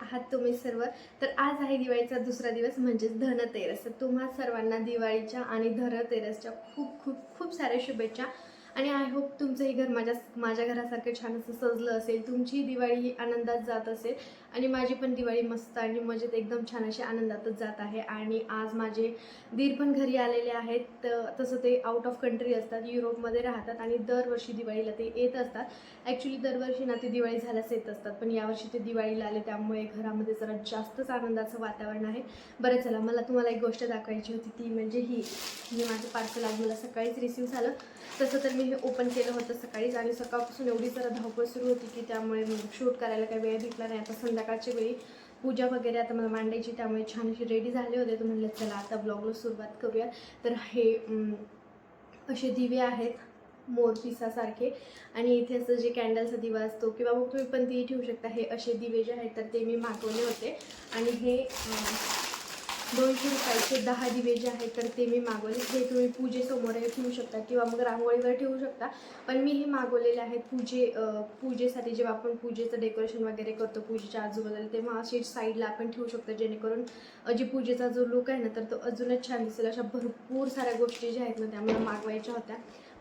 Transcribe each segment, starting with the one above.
आहात तुम्ही सर्व. तर आज आहे दिवाळीचा दुसरा दिवस म्हणजेच धनतेरस. तर तुम्हा सर्वांना दिवाळीच्या आणि धनतेरसच्या खूप खूप खूप साऱ्या शुभेच्छा. आणि आय होप तुमचंही घर माझ्या माझ्या घरासारखं छान असं सजलं असेल. तुमची दिवाळी ही आनंदात जात असेल. आणि माझी पण दिवाळी मस्त आणि मजेत एकदम छान अशी आनंदातच जात आहे. आणि आज माझे दीर पण घरी आलेले आहेत. तर तसं ते आउट ऑफ कंट्री असतात युरोपमध्ये राहतात आणि दरवर्षी दिवाळीला ते येत असतात. ॲक्च्युली दरवर्षी ना ते दिवाळी झाल्याच येत असतात पण यावर्षी ते दिवाळीला आले त्यामुळे घरामध्ये जरा जास्तच आनंदाचं वातावरण आहे. बरं चला मला तुम्हाला एक गोष्ट दाखवायची होती ती म्हणजे ही मी माझं पार्सल आज मला सकाळीच रिसिव्ह झालं. तसं तर मी हे ओपन केलं होतं सकाळीच आणि सकाळपासून एवढी जरा धावपळ सुरू होती की त्यामुळे शूट करायला काही वेळ भेटला नाही. आता संध्याकाळच्या वेळी पूजा वगैरे आता मला मांडायची त्यामुळे छान अशी रेडी झाले होते. तर म्हणलं चला आता ब्लॉगला सुरुवात करूया. तर हे असे दिवे आहेत मोरपिसासारखे आणि इथे असं जे कॅन्डलचा दिवा असतो किंवा मग तुम्ही पण ती ठेवू शकता. हे असे दिवे जे आहेत तर ते मी मागवले होते. आणि हे दोनशे रुपयाचे दहा दिवे जे आहेत तर ते मी मागवले. हे तुम्ही पूजेसमोरही ठेवू शकता किंवा मग रांगोळीवर ठेवू शकता. पण मी हे मागवलेले आहेत पूजे पूजेसाठी जेव्हा आपण पूजेचं डेकोरेशन वगैरे करतो पूजेच्या आजूबाजूला तेव्हा असे साईडला आपण ठेवू शकतो जेणेकरून जे पूजेचा जो लुक आहे ना तर तो अजूनच छान दिसेल. अशा भरपूर साऱ्या गोष्टी ज्या आहेत ना त्या मला मागवायच्या होत्या.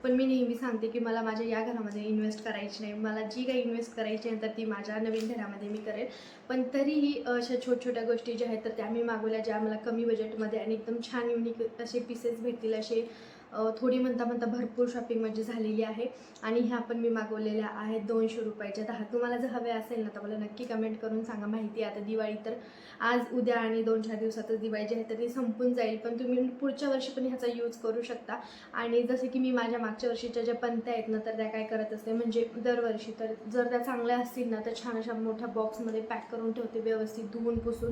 पण मी नेहमी सांगते की मला माझ्या या घरामध्ये इन्व्हेस्ट करायची नाही. मला जी काही इन्व्हेस्ट करायची आहे तर ती माझ्या नवीन घरामध्ये मी करेल. पण तरीही अशा छोट्या छोट्या गोष्टी ज्या आहेत तर त्या मी मागवल्या ज्या मला कमी बजेटमध्ये आणि एकदम छान युनिक असे पीसेस भेटतील असे थोडी म्हणता म्हणता भरपूर शॉपिंग म्हणजे झालेली आहे. आणि ह्या पण मी मागवलेल्या आहेत दोनशे रुपयाच्या. दहा तुम्हाला जर हवे असेल ना तर मला नक्की कमेंट करून सांगा. माहिती आहे आता दिवाळी तर आज उद्या आणि दोन चार दिवसातच दिवाळी जी आहे तर ती संपून जाईल. पण तुम्ही पुढच्या वर्षी पण ह्याचा यूज करू शकता. आणि जसं की मी माझ्या मागच्या वर्षीच्या ज्या पंत्या आहेत ना तर त्या काय करत असते म्हणजे दरवर्षी तर जर त्या चांगल्या असतील ना तर छान अशा मोठ्या बॉक्समध्ये पॅक करून ठेवते व्यवस्थित धुवून पुसून.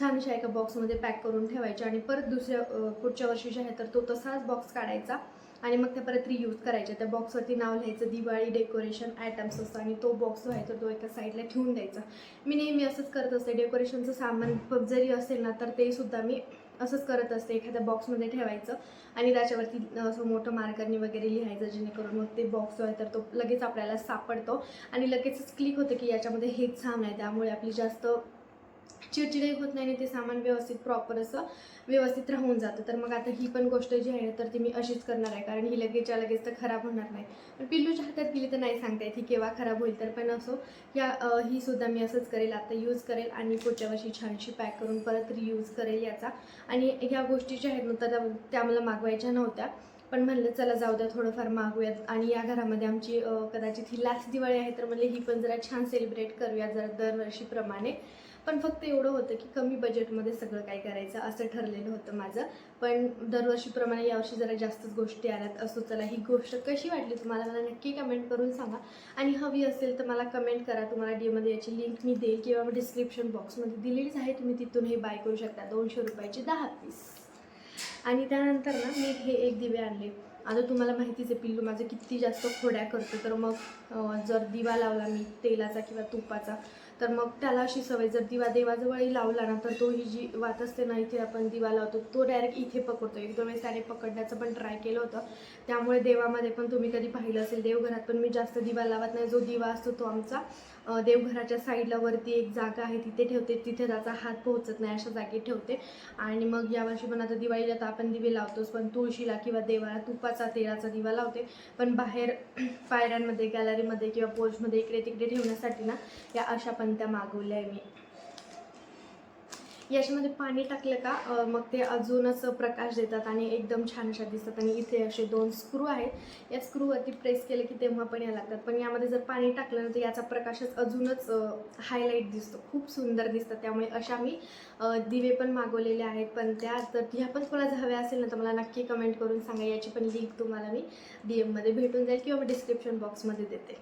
छान अशा एका बॉक्समध्ये पॅक करून ठेवायच्या आणि परत दुसऱ्या पुढच्या वर्षी जे आहे तर तो तसाच बॉक्स काढायचा. आणि मग त्या परत रियूज करायच्या त्या बॉक्सवरती नाव लिहायचं दिवाळी डेकोरेशन आयटम्स असतं आणि तो बॉक्स जो आहे तर तो एका साईडला ठेवून द्यायचा. मी नेहमी असंच करत असते. डेकोरेशनचं सामान जरी असेल ना तर ते सुद्धा मी असंच करत असते. एखाद्या बॉक्समध्ये ठेवायचं आणि त्याच्यावरती असं मोठं मार्करनी वगैरे लिहायचं जेणेकरून मग ते बॉक्स जो आहे तर तो लगेच आपल्याला सापडतो. आणि लगेचच क्लिक होतं की याच्यामध्ये हेच सामान आहे. त्यामुळे आपली जास्त चिडचिडही होत नाही आणि ते सामान व्यवस्थित प्रॉपर असं व्यवस्थित राहून जातं. तर मग आता ही पण गोष्ट जी आहे तर ती मी अशीच करणार आहे. कारण ही लगेचच्या लगेच तर खराब होणार नाही. पण पिल्लूच्या हातात गेली तर नाही सांगता येत ही केव्हा खराब होईल. तर पण असो या ही सुद्धा मी असंच करेल. आता यूज करेल आणि पुढच्या वर्षी छानशी पॅक करून परत रियूज करेल याचा. आणि ह्या गोष्टी ज्या आहेत ना तर त्या- मला मागवायच्या नव्हत्या. पण म्हणलं चला जाऊ द्या थोडंफार मागूयात. आणि या घरामध्ये आमची कदाचित ही लास्ट दिवाळी आहे तर म्हणले ही पण जरा छान सेलिब्रेट करूया जरा दरवर्षीप्रमाणे. पण फक्त एवढं होतं की कमी बजेटमध्ये सगळं काय करायचं असं ठरलेलं होतं माझं. पण दरवर्षीप्रमाणे यावर्षी जरा जास्तच गोष्टी आल्यात. असो चला ही गोष्ट कशी वाटली तुम्हाला? मला नक्की कमेंट करून सांगा. आणि हवी असेल तर मला कमेंट करा. तुम्हाला डीमध्ये याची लिंक मी देईल किंवा डिस्क्रिप्शन बॉक्समध्ये दिलेलीच आहे. तुम्ही तिथून हे बाय करू शकता. दोनशे रुपयाचे दहा पीस आणि त्यानंतर ना मी हे एक दिवे आणले. आता तुम्हाला माहितीच आहे पिल्लू माझं किती जास्त खोड्या करतो. तर मग जर दिवा लावला मी तेलाचा किंवा तुपाचा तर मग त्याला अशी सवय जर दिवा देवाजवळही लावला ना तर तो ही जी वात असते ना इथे आपण दिवा लावतो. तो डायरेक्ट इथे पकडतो. एक दोन वेळेस त्याने पकडण्याचं पण ट्राय केलं होतं. त्यामुळे देवामध्ये पण तुम्ही कधी पाहिलं असेल देवघरात पण मी जास्त दिवा लावत नाही. जो दिवा असतो तो आमचा देवघराच्या साईडला वरती एक जागा आहे तिथे ठेवते तिथे त्याचा हात पोहोचत नाही अशा जागी ठेवते. आणि मग यावर्षी पण आता दिवाळीला तर आपण दिवे लावतोच पण तुळशीला किंवा देवाला तुपाचा तेलाचा दिवा लावते. पण बाहेर पायऱ्यांमध्ये गॅलरीमध्ये किंवा पोर्चमध्ये इकडे तिकडे ठेवण्यासाठी ना या अशा पण त्या मागवल्या आहे मी. याच्यामध्ये पाणी टाकलं का मग ते अजूनच प्रकाश देतात आणि एकदम छान अशा दिसतात. आणि इथे असे दोन स्क्रू आहेत. या स्क्रूवरती प्रेस केले की तेव्हा पण या लागतात. पण यामध्ये जर पाणी टाकलं ना तर याचा प्रकाशच अजूनच हायलाईट दिसतो. खूप सुंदर दिसतात. त्यामुळे अशा मी दिवे पण मागवलेले आहेत. पण त्या तर ह्या पण तुम्हाला जर हव्या असेल ना तर मला नक्की कमेंट करून सांगा. याची पण लिंक तुम्हाला मी डी एममध्ये भेटून जाईल किंवा डिस्क्रिप्शन बॉक्समध्ये देते.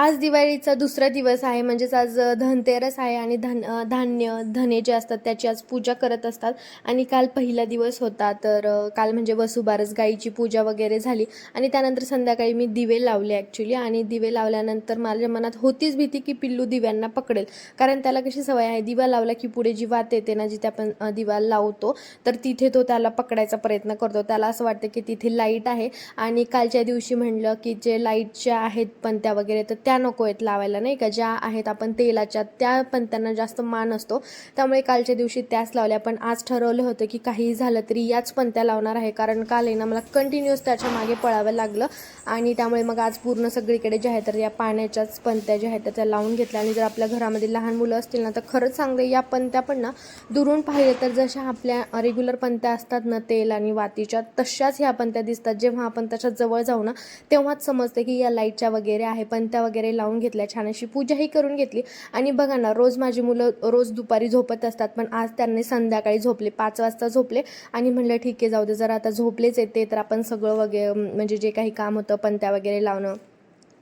आज दिवाळीचा दुसरा दिवस आहे म्हणजेच आज धनतेरस आहे आणि धन धान्य धने जे असतात त्याची आज पूजा करत असतात. आणि काल पहिला दिवस होता तर काल म्हणजे वसुबारस गाईची पूजा वगैरे झाली. आणि त्यानंतर संध्याकाळी मी दिवे लावले ॲक्च्युली आणि दिवे लावल्यानंतर माझ्या मनात होतीच भीती की पिल्लू दिव्यांना पकडेल. कारण त्याला कशी सवय आहे दिवा लावला की पुढे जी वात येते ना जिथे आपण दिवा लावतो तर तिथे तो त्याला पकडायचा प्रयत्न करतो. त्याला असं वाटतं की तिथे लाइट आहे. आणि कालच्या दिवशी म्हणलं की जे लाईटच्या आहेत पण त्या वगैरे तर त्या त्या नको आहेत लावायला नाही का? ज्या आहेत आपण तेलाच्या त्या पण त्यांना जास्त मान असतो. त्यामुळे कालच्या दिवशी त्याच लावल्या. पण आज ठरवलं होतं की काही झालं तरी याच पंत्या लावणार आहे. कारण काल आहे ना मला कंटिन्युअस त्याच्यामागे पळावं लागलं. आणि त्यामुळे मग आज पूर्ण सगळीकडे जे आहे तर या पाण्याच्याच पंत्या ज्या आहेत त्या लावून घेतल्या. आणि जर आपल्या घरामध्ये लहान मुलं असतील ना तर खरंच सांगते या पंत्या पण ना दुरून पाहिले तर जशा आपल्या रेग्युलर पंत्या असतात ना तेल आणि वातीच्या तशाच ह्या पंत्या दिसतात. जेव्हा आपण त्याच्याजवळ जाऊ ना तेव्हाच समजते की या लाईटच्या वगैरे आहे पंत्या वगैरे वगैरे लावून घेतल्या छान अशी पूजाही करून घेतली. आणि बघा ना रोज माझी मुलं रोज दुपारी झोपत असतात पण आज त्यांनी संध्याकाळी झोपले पाच वाजता झोपले आणि म्हणलं ठीक आहे जाऊ दे जरा आता झोपलेच येते तर आपण सगळं वगैरे म्हणजे जे काही काम होतं पंत्या वगैरे लावणं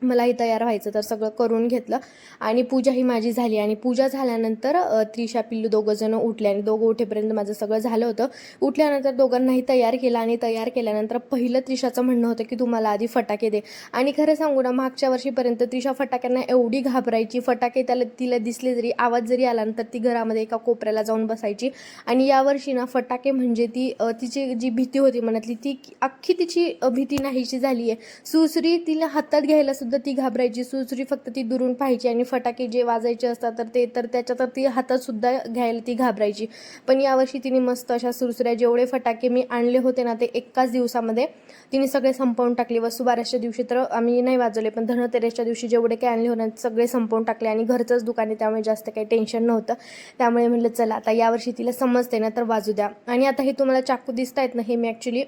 मलाही तयार व्हायचं तर सगळं करून घेतलं. आणि पूजा ही माझी झाली. आणि पूजा झाल्यानंतर त्रिशा पिल्लू दोघं जण उठले आणि दोघं उठेपर्यंत माझं सगळं झालं होतं. उठल्यानंतर दोघांनाही तयार केलं आणि तयार केल्यानंतर पहिलं त्रिशाचं म्हणणं होतं की तुम्हाला आधी फटाके दे. आणि खरं सांगू ना मागच्या वर्षीपर्यंत त्रिशा फटाक्यांना एवढी घाबरायची फटाके त्याला तिला दिसले जरी आवाज जरी आला तर ती घरामध्ये एका कोपऱ्याला जाऊन बसायची. आणि यावर्षी ना फटाके म्हणजे ती तिची जी भीती होती मनातली ती अख्खी तिची भीती नाहीशी झाली आहे सुसरी तिला हातात घ्यायला सुद्धा ती घाबरायची सुसरी फक्त ती दुरून पाहायची आणि फटाके जे वाजायचे असतात तर ते तर त्याच्यात ती हातात सुद्धा घ्यायला ती घाबरायची. पण यावर्षी तिने मस्त अशा सुरसुऱ्या जेवढे फटाके मी आणले होते ना ते एकाच दिवसामध्ये तिने सगळे संपवून टाकले. वसुबाराच्या दिवशी तर आम्ही नाही वाजवले पण धनतेरसच्या दिवशी जेवढे काही आणले होते सगळे संपवून टाकले आणि घरचंच दुकान आहे त्यामुळे जास्त काही टेन्शन नव्हतं. त्यामुळे म्हणलं चला आता यावर्षी तिला समजते ना तर वाजू द्या. आणि आता हे तुम्हाला चाकू दिसत आहेत ना हे मी ॲक्च्युली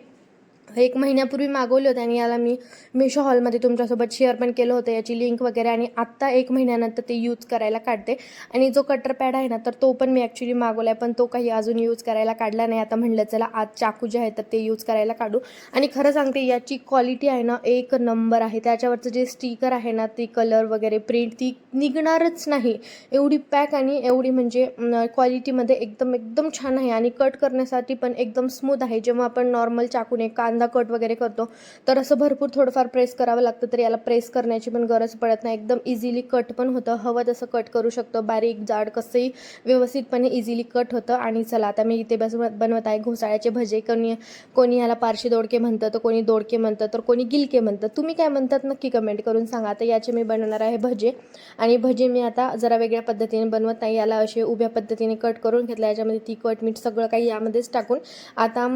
एक महिन्यापूर्वी मागवले होते आणि याला मी मिशो हॉलमध्ये तुमच्यासोबत शेअर पण केलं होतं. याची लिंक वगैरे आणि आत्ता एक महिन्यानंतर ते यूज करायला काढते. आणि जो कटर पॅड आहे ना तर तो पण मी ॲक्च्युली मागवला आहे पण तो काही अजून यूज करायला काढला नाही. आता म्हणलं चला आज चाकू जे आहे तर ते यूज करायला काढू. आणि खरं सांगते याची क्वालिटी आहे ना एक नंबर आहे. त्याच्यावरचं जे स्टिकर आहे ना ती कलर वगैरे प्रिंट ती निघणारच नाही. एवढी पॅक आणि एवढी म्हणजे क्वालिटीमध्ये एकदम एकदम छान आहे. आणि कट करण्यासाठी पण एकदम स्मूथ आहे. जेव्हा आपण नॉर्मल चाकूने कान कांदा कट वगैरे करतो. तर असं भरपूर थोडंफार प्रेस करावं लागतं तर याला प्रेस करण्याची पण गरज पडत नाही. एकदम इझिली कट पण होतं. हवं तसं कट करू शकतो. बारीक जाड कसंही व्यवस्थितपणे इझिली कट होतं. आणि चला आता मी इथे बस बनवत आहे घोसाळ्याचे भजे. कोणी कोणी याला पारशी दोडके म्हणतं तर कोणी दोडके म्हणतं तर कोणी गिलके म्हणतं. तुम्ही काय म्हणतात नक्की कमेंट करून सांगा. आता याचे मी बनवणार आहे भजे. आणि भजे मी आता जरा वेगळ्या पद्धतीने बनवत नाही. याला असे उभ्या पद्धतीने कट करून घेतलं. याच्यामध्ये तिखट मीठ सगळं काही यामध्येच टाकून. आता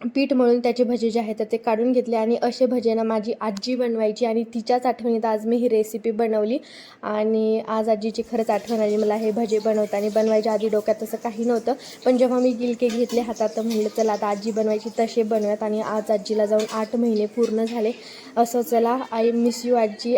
पीठ मळून त्याचे भजे जे आहेत तर ते काढून घेतले आणि असे भजे ना माझी आजी बनवायची आणि तिच्याच आठवणीत आज मी ही रेसिपी बनवली. आणि आज आजीची खरंच आठवण आली. मला हे भजे बनवताना बनवायच्या आधी डोक्यात तसं काही नव्हतं. पण जेव्हा मी गिलके घेतले हातात तर म्हणलं चला आता आजी बनवायची तसे बनवत आणि आज आजीला जाऊन आठ महिने पूर्ण झाले. असं चला आय मिस यू आजी.